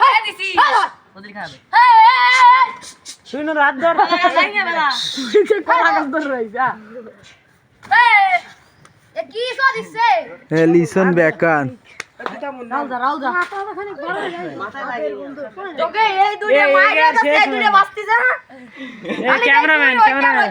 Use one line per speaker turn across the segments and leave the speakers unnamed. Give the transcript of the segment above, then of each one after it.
হ্যাঁ দিছি
ওদের খাবে
হ্যাঁ
না রাত ধর
লাইনে বেলা
কলা গাছ ধরে রইছ
এ কি সো দিছে
হ্যাঁ লিসন বেকান
ক্যামেরাম্যান ক্যামেরাম্যান।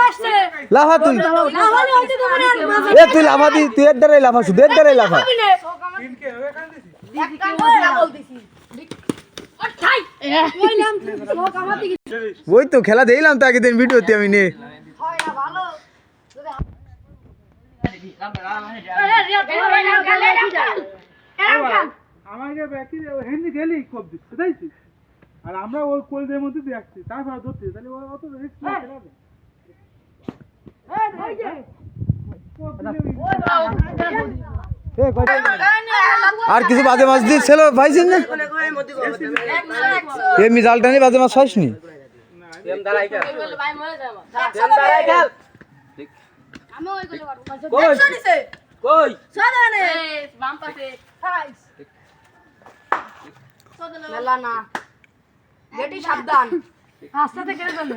আউটে
যাচ্ছিস তুই।
তুই
লাফা দি, তুই এর দ্বারাই ওই তো খেলা দেখলাম তো আগের দিন ভিডিওতে আমি নিয়ে
আমাকে ব্যাকি হিন্দি গেলি খুব দিচ্ছে তাই আর আমরা ওই কোলদের মধ্যে দেখছি তারপরে ধরতে তাহলে ওরা অত রিস্ক নিতে
কয়টা- আর কিছু বাজে মাছ দিয়ে ছিল পাইছেন না? এমনি জালটা নিয়ে বাজে মাছ পাইসনি
আমি ওই করে পারব
কই কই
বাম পাশে মেলা না বেটি সাবধান
রাস্তা থেকে চলে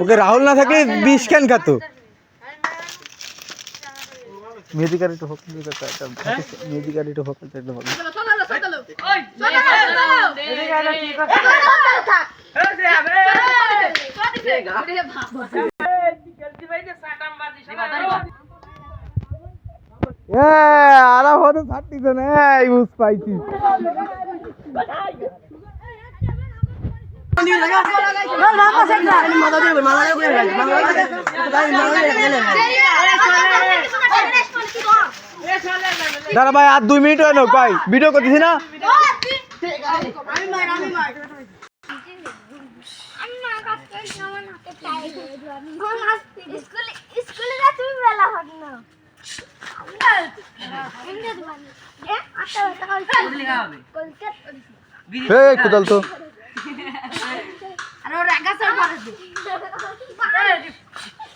ওকে রাহুল না থাকলে বিষ কেন খাতো মেহেদি গাড়িটা হোক মেহেদি গাড়িটা হোক একটা ভালো
চলো চলো চলো
ওই
এ আরা হতে ছাড়তিস না এই বুঝ পাইছি দাঁড়া ভাই, আর দুই মিনিট হয় না ভাই। ভিডিও করতেছি না?
স্কুলে যা তুমি বেলা হট না
এই কোদাল তো।
আর ওর গাছের পরে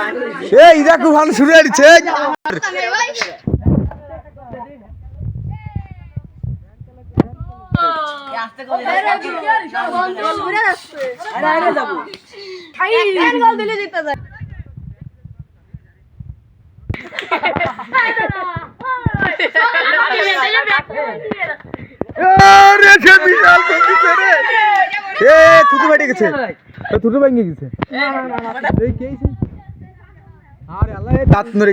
কি করিস
এই ভালো শুরু হয়েছে রে সে বিশাল বন্ধুছে রে। এ থুতু গেছে। এ থুতু ভেঙে গেছে। এই কে? আরে আল্লাহ দাঁত নড়ে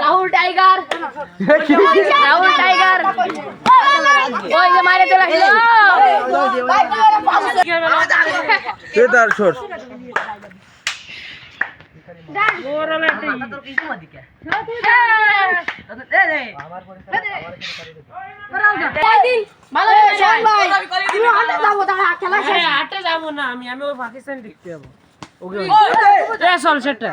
রাহুল টাইগার। রাহুল টাইগার। ওই যে মারে চলে আসলো
এ তার সর
আমি আমি ওই পাকিস্তান দেখতে যাব ওকে চল সেটা